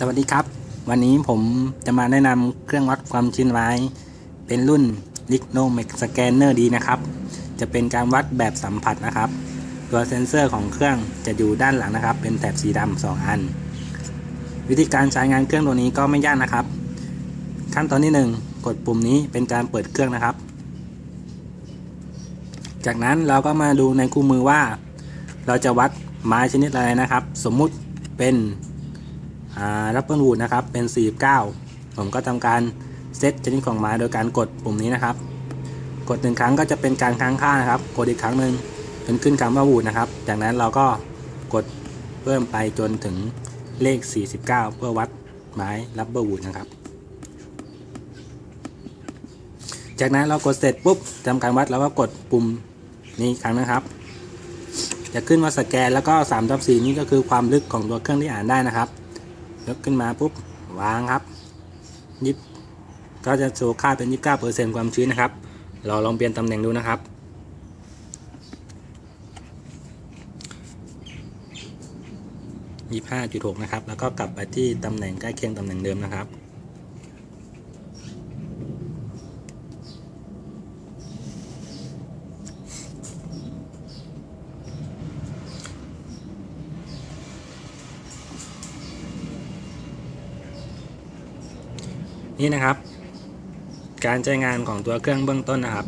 สวัสดีครับ วันนี้ผมจะมาแนะนำเครื่องวัดความชื้นไว้ เป็นรุ่น l i g n o m e x Scanner ดีนะครับ จะเป็นการวัดแบบสัมผัสนะครับ ตัวเซ็นเซอร์ของเครื่องจะอยู่ด้านหลังนะครับ เป็นแถบสีดำสองอัน วิธีการใช้งานเครื่องตัวนี้ก็ไม่ยากนะครับ ขั้นตอนที่ 1 กดปุ่มนี้เป็นการเปิดเครื่องนะครับ จากนั้นเราก็มาดูในคู่มือว่า เราจะวัดไม้ชนิดอะไรนะครับ สมมุติเป็น รับเบิลวูดนะครับเป็น 49 ผมก็ทำการเซตชนิดของไม้โดยการกดปุ่มนี้นะครับ กดหนึ่งครั้งก็จะเป็นการค้างค่านะครับ กดอีกครั้งหนึ่งจนขึ้นคำว่าวูดนะครับ จากนั้นเราก็กดเพิ่มไปจนถึงเลข 49 เพื่อวัดไม้รับเบิลวูดนะครับ จากนั้นเรากดเสร็จปุ๊บทำการวัดแล้วก็กดปุ่มนี้ครั้งนะครับ จะขึ้นมาสแกนแล้วก็3ทับ4นี่ก็คือความลึกของตัวเครื่องที่อ่านได้นะครับ ยกขึ้นมาปุ๊บวางครับยิบก็จะโชว์ค่าเป็น 29%ความชื้นนะครับ เราลองเปลี่ยนตำแหน่งดูนะครับ 25.6 นะครับ แล้วก็กลับไปที่ตำแหน่งใกล้เคียงตำแหน่งเดิมนะครับ นี่นะครับ การใช้งานของตัวเครื่องเบื้องต้นนะครับ